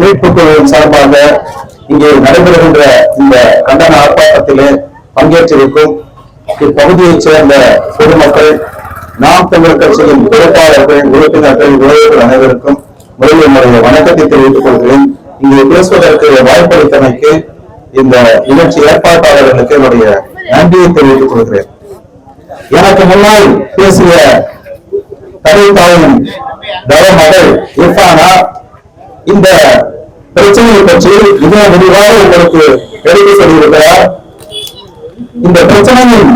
மீட்புக்குழுவின் சார்பாக இங்கே நடைபெறுகின்ற இந்த கண்டன ஆர்ப்பாட்டத்திலே பங்கேற்றிருக்கும் இப்பகுதியைச் சேர்ந்த பொதுமக்கள் நாம் தமிழர் கட்சியின் பொறுப்பாளர்கள் உறுப்பினர்கள் உறவுகள் அனைவருக்கும் முதலில் என்னுடைய வணக்கத்தை தெரிவித்துக் கொள்கிறேன். இங்கே பேசுவதற்கு வாய்ப்பளித்தமைக்கு இந்த நிகழ்ச்சி ஏற்பாட்டாளர்களுக்கு என்னுடைய நன்றியை தெரிவித்துக் கொள்கிறேன். எனக்கு முன்னால் பேசிய தடைத்தாயின் தவ மகள் இர்பானா இந்த பிரச்சனையை பற்றி மிக விரிவாக உங்களுக்கு எடுத்து சொல்லியிருக்கிறார் இந்த பிரச்சனையின்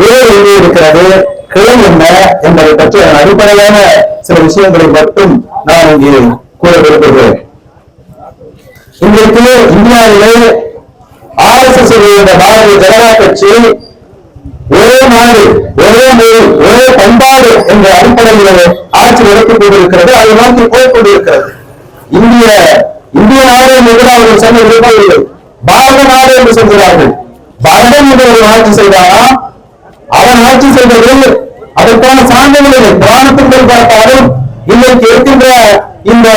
வேறு எங்கே இருக்கிறது கிளை என்ன என்பதை பற்றி அதன் அடிப்படையான சில விஷயங்களை மட்டும் நான் இங்கே கூற விரும்புகிறேன் இன்றைக்கு இந்தியாவிலே ஆர்எஸ்எஸ் இந்த பாரதிய ஜனதா கட்சி ஒரே நாடு ஒரே மொழி ஒரே பண்பாடு என்ற அடிப்படையில் ஆட்சி நடத்தி கொண்டிருக்கிறது அதை நோக்கி போய்க் கொண்டிருக்கிறது. இந்திய இந்திய நாடு என்று அவர்கள் சொன்ன விரும்பவில்லை பாரத நாடு என்று சொல்கிறார்கள். பரதன் என்று ஒரு ஆட்சி செய்தாரா அவன் ஆட்சி செய்தது அதற்கான சான்றுகள் புராணத்திற்குள் பார்த்தாலும் இன்னைக்கு இருக்கின்ற இந்த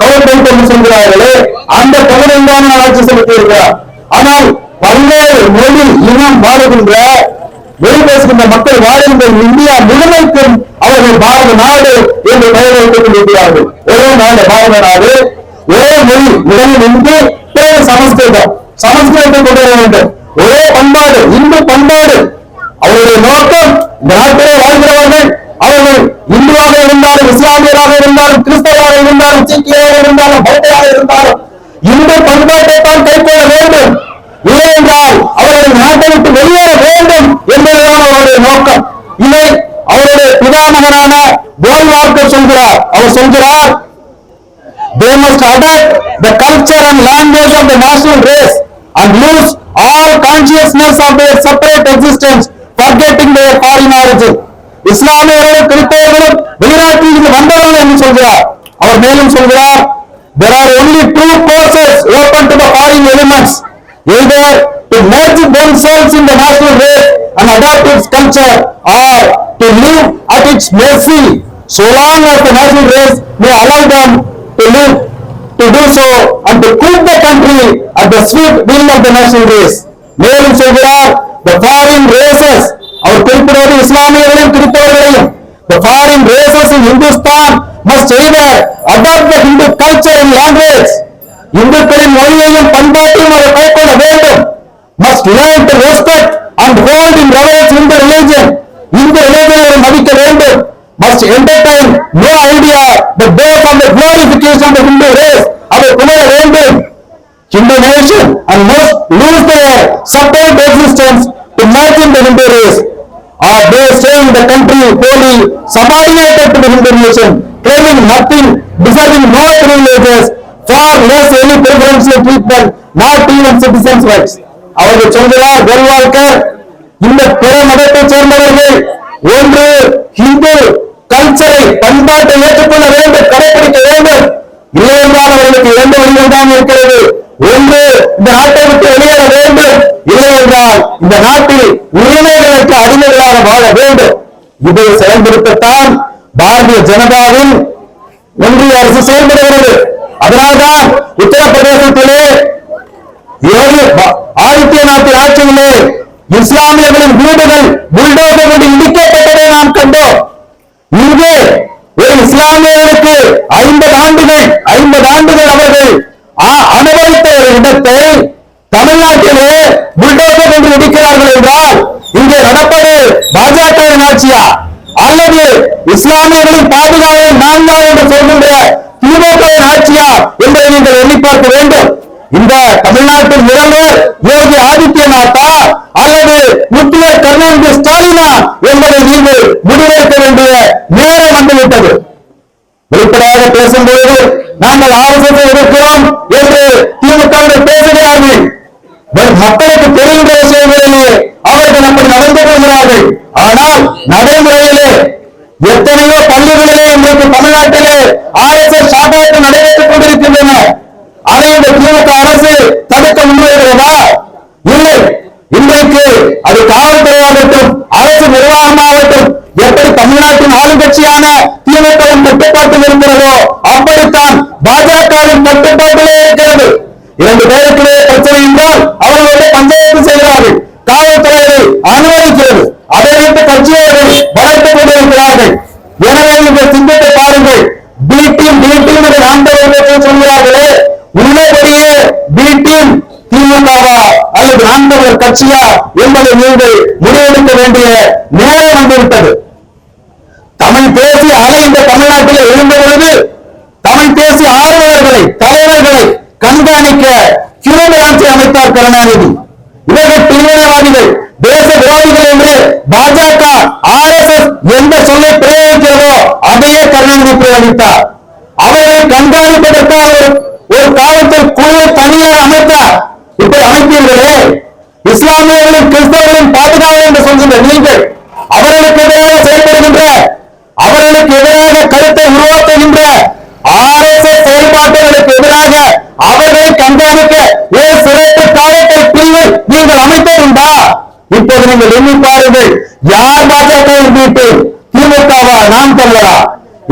கவர்மெண்ட் என்று சொல்கிறார்களே அந்த கவர்மெண்ட் தான் ஆட்சி செலுத்தியிருக்கிறார். ஆனால் பல்வேறு மொழி இனம் வாழுகின்ற மொழி பேசுகின்ற மக்கள் வாழ்கின்ற இந்தியா முழுமைக்கும் அவர்கள் பாரத நாடு என்று பெயர் வைத்துக் கொண்டிருக்கிறார்கள். ஒரே நாடு பாரத நாடு ஒரே மொழி முதலில் இந்து பிறகு சமஸ்கிருதம். சமஸ்கிருதத்தை கொண்டு வர வேண்டும். ஒரே பண்பாடு இந்து பண்பாடு. அவருடைய நோக்கம் நாட்டிலே வாழ்கிறவர்கள் அவர்கள் இந்துவாக இருந்தாலும் இஸ்லாமியராக இருந்தாலும் கிறிஸ்தவராக இருந்தாலும் சீக்கியராக இருந்தாலும் பௌத்தராக இருந்தாலும் இந்து பண்பாட்டை தான் கைக்கொள்ள வேண்டும். இல்லை என்றால் அவர்கள் நாட்டை விட்டு வெளியேற வேண்டும் என்பதுதான் அவருடைய நோக்கம். இதை அவருடைய பிதாமகனான போல்வார்க்கர் சொல்கிறார் அவர் சொல்கிறார் they must adopt the culture and language of the national race and lose all consciousness of their separate existence, forgetting their foreign origin. இஸ்லாமியர்களும் கிறிஸ்தவர்களும் வெளிநாட்டில் இருந்து வந்தவர்கள் என்று சொல்கிறார் அவர் மேலும் சொல்கிறார் there are only two courses open to the foreign elements either to merge themselves in the national race and adopt its culture or to live at its mercy so long as the national race may allow them to live to do so and to quit the country at the swift will of the national race மேலும் சொல்கிறார் the foreign races அவர் குறிப்பிடுவது இஸ்லாமியர்களையும் கிறிஸ்தவர்களையும் the foreign races in Hindustan must either adopt the Hindu culture and language இந்துக்களின் மொழியையும் பண்பாட்டையும் அவர் கைக்கொள்ள வேண்டும் must learn to respect and hold in reverence in the religion இந்த religion அவர் மதிக்க வேண்டும் must entertain no idea but based on the glorification of the Hindu race அவர் புகழ வேண்டும் Hindu nation and must lose their separate existence to merge in the Hindu race or they stay in the country wholly subordinated to the Hindu nation claiming nothing deserving no privileges far less any preferential treatment not even citizens rights அவர்கள் சொல்கிறார் கோல்வால்கர் இந்த பிற மதத்தைச் சேர்ந்தவர்கள் ஒன்று ஹிந்து கல்ச்சரை பண்பாட்டை ஏற்றுக்கொள்ள வேண்டும் கடைபிடிக்க வேண்டும். இல்லை அவர்களுக்கு இரண்டு வழிகள் தான் இருக்கிறது. ஒன்று இந்த நாட்டை விட்டு வெளியேற வேண்டும். இல்லை என்றால் இந்த நாட்டில் உரிமைகளுக்கு அடிமைகளாக வாழ வேண்டும். இதை செயல்படுத்தத்தான் பாரதிய ஜனதாவின் ஒன்றிய அரசு செயல்படுகிறது. அதனால்தான் உத்தரப்பிரதேசத்திலே யோகி ப- ஆதித்யநாத்தின் ஆட்சியிலே இஸ்லாமியர்களின் வீடுகள் புல்டோசர் கொண்டு இடிக்கப்பட்டதை நாம் கண்டோம். இங்கே ஒரு இஸ்லாமியர்களுக்கு ஐம்பது ஆண்டுகள் ஐம்பது ஆண்டுகள் அவர்கள் ஆ- அனுபவித்த ஒரு இடத்தை தமிழ்நாட்டிலே புல்டோசர் கொண்டு இடிக்கிறார்கள் என்றால் இங்கே நடப்பது பாஜகவின் ஆட்சியா? அல்லது இஸ்லாமியர்களின் பாதுகாவலை நான்கா என்று சொல்கின்ற திமுகவின் ஆட்சியா என்பதை நீங்கள் எண்ணி பார்க்க வேண்டும். இந்த தமிழ்நாட்டில் முதல்வர் யோகி ஆதித்யநாத்தா கருணாநிதி ஸ்டாலினா என்பதை நீங்கள் முடிவெடுக்க வேண்டிய நேரம் வந்துவிட்டது. வெளிப்படையாக பேசும்போது நாங்கள் ஆலோசனை எடுக்கிறோம் என்று திமுக பேசுகிறார்கள். மக்களுக்கு தெரிகின்ற விஷயங்களிலே அவர்கள் அப்படி நடந்து கொள்கிறார்கள். ஆனால் நடைமுறையிலே எத்தனையோ பள்ளிகளிலே இன்றைக்கு தமிழ்நாட்டில் ஆர்எஸ்எஸ் சாப்பாட்டு நடைபெற்றுக் கொண்டிருக்கின்றன அதை இந்த திமுக அரசு தடுக்க முன்வருகிறதா இல்லை இன்றைக்கு அது காவல்துறையாகட்டும் அரசு நிர்வாகமாகட்டும் எப்படி தமிழ்நாட்டின் ஆளுங்கட்சியான கட்டுப்பாட்டில் இருக்கிறதோ அப்படித்தான் பாஜகவின் கட்டுப்பாட்டிலே இருக்கிறது. இரண்டு பேருக்கிடையே பிரச்சனை என்றால் அவர்கள் வந்து பஞ்சாயத்து செய்கிறார்கள். காவல்துறையை அனுமதிக்கிறது. அதை விட்டு கட்சியவர்கள் வளர்த்துக் கொண்டிருக்கிறார்கள் எனவே இந்த சிந்தத்தை பாருங்கள். பி டீம் பி டீம் என்று நாம் சொல்கிறார்களே. உள்ளபடியே பி டீம் திமுகவா அல்லது நாம் கட்சியா என்பதை நீங்கள் முடிவெடுக்க வேண்டிய நேரம் வந்துவிட்டது தமிழ் பேசி அலை இந்த தமிழ்நாட்டில் எழுந்த பொழுது தமிழ் பேசி ஆர்வலர்களை தலைவர்களை கண்காணிக்க கிருமி ஆட்சி அமைத்தார் கருணாநிதி இவர்கள் தீவிரவாதிகள் தேச விரோதிகள் என்று பாஜக ஆர் எஸ் எஸ் எந்த சொல்லை பிரயோகிக்கிறதோ அதையே கருணாநிதி பிரயோகித்தார். அவர்களை கண்காணிப்பதற்காக ஒரு ஒரு காலத்தில் குழு தனியாக அமைத்தார். இப்படி அமைத்தீர்களே இஸ்லாமியர்களும் கிறிஸ்தவர்களும் பாதுகாவல் என்று சொல்கின்ற நீங்கள் அவர்களுக்கு எதிராக செயல்படுகின்ற அவர்களுக்கு எதிராக கருத்தை உருவாக்குகின்ற ஆர் எஸ் எஸ் செயல்பாட்டுகளுக்கு எதிராக அவர்களை கண்காணிக்க நீங்கள் இப்போது நீங்கள் எண்ணி பாருங்கள். யார் பாஜகவின் வீட்டு திமுகவா? நாம் தமிழரா?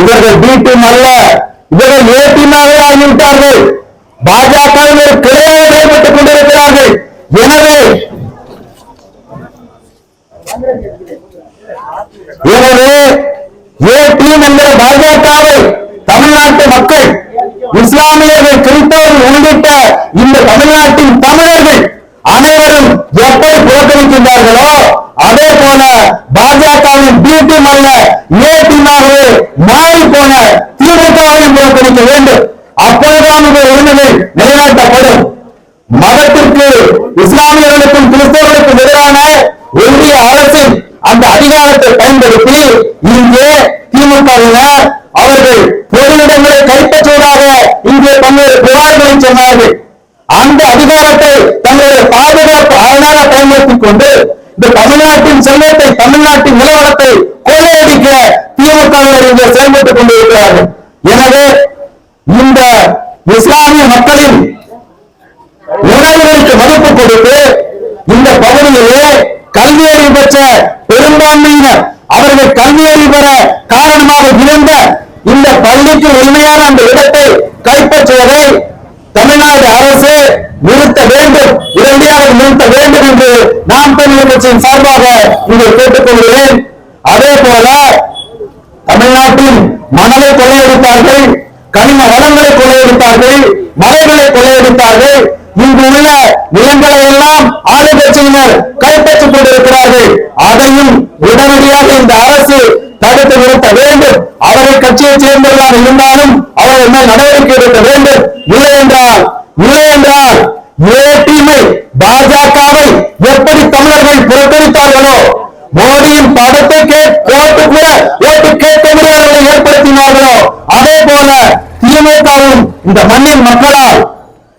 இவர்கள் பி அல்ல. இவர்கள் ஏ ஆகிவிட்டார்கள் பாஜகவில் ஒரு கிளையாக செயல்பட்டுக் கொண்டிருக்கிறார்கள். எனவே ஏ டீம் என்கிற பாஜகவை தமிழ்நாட்டு மக்கள் இஸ்லாமியர்கள் கிறிஸ்தவர்கள் உள்ளிட்ட இந்த தமிழ்நாட்டின் தமிழர்கள் அனைவரும் எப்படி இருக்கிறார்களோ? அதே போல பாஜகவின் பி டீம் அல்ல ஏ டீமாகவே மாறி போன திமுகவையும் புறக்கணிக்க வேண்டும். அப்பொழுதுதான் இந்த உரிமைகள் நிலைநாட்டப்படும். மதத்திற்கு இஸ்லாமியர்களுக்கும் கிறிஸ்தவர்களுக்கும் எதிரான ஒன்றிய அரசின் அந்த அதிகாரத்தை பயன்படுத்தி இங்கே திமுகவினர் அவர்கள் பொது இடங்களை கைப்பற்றுவதாக இங்கே பல்வேறு புகார்களை சொன்னார்கள். அந்த அதிகாரத்தை தங்களுடைய பாதுகாப்பு அரணாக பயன்படுத்திக் கொண்டு இந்த தமிழ்நாட்டின் செல்வத்தை தமிழ்நாட்டின் நிலவரத்தை கொள்ளையடிக்க திமுகவினர் செயல்பட்டுக் கொண்டிருக்கிறார்கள். எனவே இந்த இஸ்லாமிய மக்களின் உணர்வுகளுக்கு மதிப்பு கொடுத்து இந்த பகுதியிலே கல்வி அறிவு பெற்ற பெரும்பான்மையினர் அவர்கள் கல்வி அறிவு பெற காரணமாக இருந்த இந்த பள்ளிக்கு உண்மையான அந்த இடத்தை கைப்பற்றுவதை தமிழ்நாடு அரசு நிறுத்த வேண்டும் உடனடியாக நிறுத்த வேண்டும் என்று நாம் தமிழர் கட்சியின் சார்பாக இங்கே கேட்டுக்கொள்கிறேன். அதே போல தமிழ்நாட்டின் மணலை கொள்ளையடித்தார்கள் கனிம வளங்களை கொள்ளையடித்தார்கள் மலைகளை கொள்ளையடித்தார்கள் இங்கு உள்ள நிலங்களை எல்லாம் ஆளுங்கட்சியினர் கைப்பற்றிக் கொண்டிருக்கிறார்கள். அதையும் உடனடியாக இந்த அரசு தடுத்து நிறுத்த வேண்டும். அவர்கள் கட்சியை சேர்ந்தவர்களாக இருந்தால் நடவடிக்கை வேண்டும். இல்லை என்றால் இல்லை என்றால் ஏடிமை பாஜகவை எப்படி தமிழர்கள் புறக்கணித்தார்களோ மோடியின் படத்தை கேட்டு கூட ஓட்டு கேட்க முடியாதவர்களை ஏற்படுத்தினார்களோ அதே போல திமுகவும் இந்த மண்ணின் மக்களால்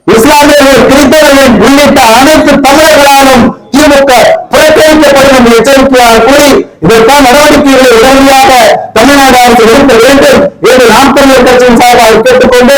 இஸ்லாமியர்கள் கிறிஸ்தவர்கள் உள்ளிட்ட அனைத்து தமிழர்களாலும் திமுக புறக்கணிக்கப்படும் என்று எச்சரிக்கையாக கூறி இதற்கான நடவடிக்கைகளை உடனடியாக தமிழ்நாடு அரசு எடுக்க வேண்டும் என்று நாம் தமிழர் கட்சியின் சார்பாக கேட்டுக்கொண்டு